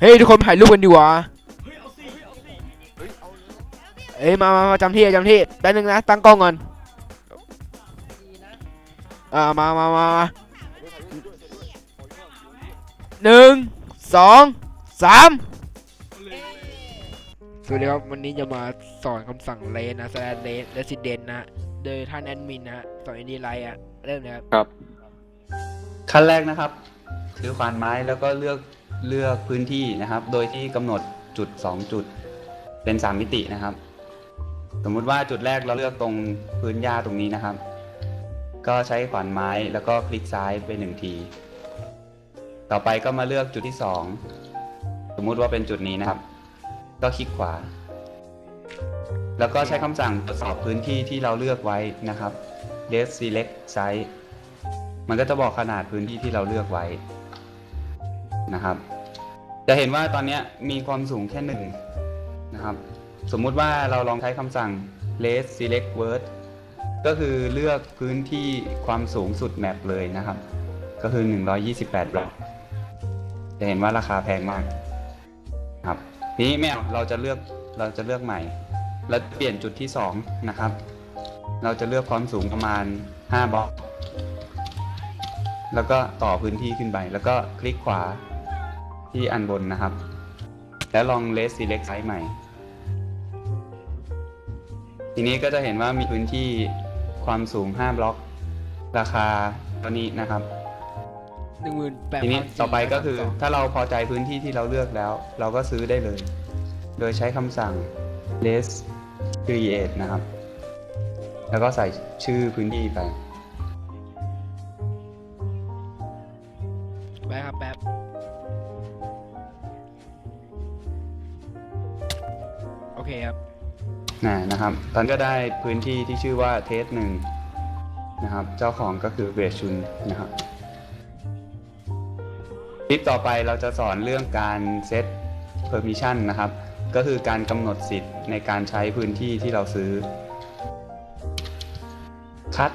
เฮ้ยทุกคนถ่ายรูปกันดีกว่าเฮ้ยเอาสิเฮ้ยเอาสิเอ้ยมามามาจำที่จำที่แป๊บนึงนะตั้งกล้องก่อนอ่ามามามามาหนึ่งสองสามสวัสดีครับวันนี้จะมาสอนคำสั่งเลนนะสแลนเลนและสิเดนนะโดยท่านแอดมินนะสอนอินดีไลท์อะเริ่มเลยครับ ครับ ขั้นแรกนะครับ ถือขวานไม้แล้วก็เลือกเลือกพื้นที่นะครับ โดยที่กำหนดจุด 2 จุดเป็น 3 มิตินะครับ สมมุติว่าจุดแรกเราเลือกตรงพื้นหญ้าตรงนี้นะครับ ก็ใช้ขวานไม้แล้วก็คลิกซ้ายไปหนึ่งที ต่อไปก็มาเลือกจุดที่ 2 สมมุติว่าเป็นจุดนี้นะครับ ก็คลิกขวา แล้วก็ใช้คำสั่งตรวจสอบพื้นที่ที่เราเลือกไว้นะครับ Let select size มันก็จะบอกขนาดพื้นที่ที่เราเลือกไว้ นะครับ จะเห็นว่าตอนนี้มีความสูงแค่หนึ่งนะครับ สมมุติว่าเราลองใช้คำสั่ง let select word ก็คือเลือกพื้นที่ความสูงสุดแมปเลยนะครับ ก็คือ 128บล็อกจะเห็นว่าราคาแพงมากครับทีนี้แมวเราจะเลือกเราจะเลือกใหม่ แล้วเปลี่ยนจุดที่ 2 นะครับ เราจะเลือกความสูงประมาณ 5บล็อกแล้วก็ต่อพื้นที่ขึ้นไป แล้วก็คลิกขวา ที่อันบนนะครับ แล้วลอง Let Select Size ใหม่ ทีนี้ก็จะเห็นว่ามีพื้นที่ความสูง 5 บล็อก ราคาตัวนี้นะครับหนึ่งหมื่นแปดทีนี้ต่อไปก็คือถ้าเราพอใจพื้นที่ที่เราเลือกแล้ว เราก็ซื้อได้เลย โดยใช้คำสั่ง less create นะครับ แล้วก็ใส่ชื่อพื้นที่ไปแป๊บครับแป๊บ เคครับนะนะครับตอนนก็ได้พื้นที่ที่ชื่อว่าเทสหนึ่งนะครับ เจ้าของก็คือเวชุนนะครับคลิปต่อไปเราจะสอนเรื่องการเซต permission นะครับ ก็คือการกำหนดสิทธิ์ในการใช้พื้นที่ที่เราซื้อคัด